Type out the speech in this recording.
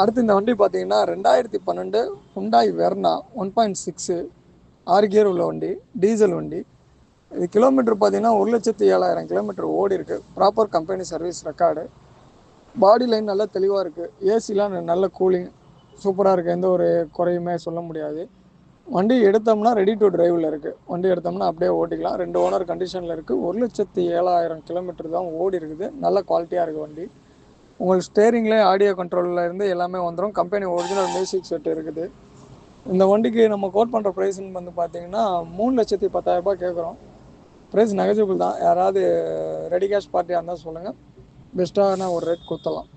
அடுத்து இந்த வண்டி பார்த்தீங்கன்னா ரெண்டாயிரத்தி பன்னெண்டு Hyundai Verna one point six ஆறு கியர் உள்ள வண்டி டீசல் வண்டி. இது கிலோமீட்டர் பார்த்தீங்கன்னா ஒரு லட்சத்தி ஏழாயிரம் கிலோமீட்டர் ஓடி இருக்கு. Proper company service record body line நல்லா தெளிவாக இருக்குது ஏசிலாம் நல்ல கூலிங் சூப்பராக இருக்குது எந்த ஒரு குறையுமே சொல்ல முடியாது. வண்டி எடுத்தோம்னா ரெடி டு டிரைவில் இருக்குது வண்டி எடுத்தோம்னா அப்படியே ஓட்டிக்கலாம். ரெண்டு ஓனர் கண்டிஷனில் இருக்குது ஒரு லட்சத்தி ஏழாயிரம் கிலோமீட்டர் தான் ஓடி இருக்குது. நல்ல குவாலிட்டியாக இருக்குது வண்டி. உங்களுக்கு ஸ்டேரிங்லேயே ஆடியோ கண்ட்ரோலில் இருந்து எல்லாமே வந்துடும் கம்பெனி ஒரிஜினல் மியூசிக் செட் இருக்குது. இந்த வண்டிக்கு நம்ம கோட் பண்ணுற ப்ரைஸ்ன்னு வந்து பார்த்தீங்கன்னா மூணு லட்சத்தி பத்தாயிரரூபா கேட்குறோம் ப்ரைஸ் நெகஜிபிள் தான். யாராவது ரெடி கேஷ் பார்ட்டியாக இருந்தால் சொல்லுங்கள் பெஸ்ட்டான ஒரு ரேட் கொடுத்தலாம்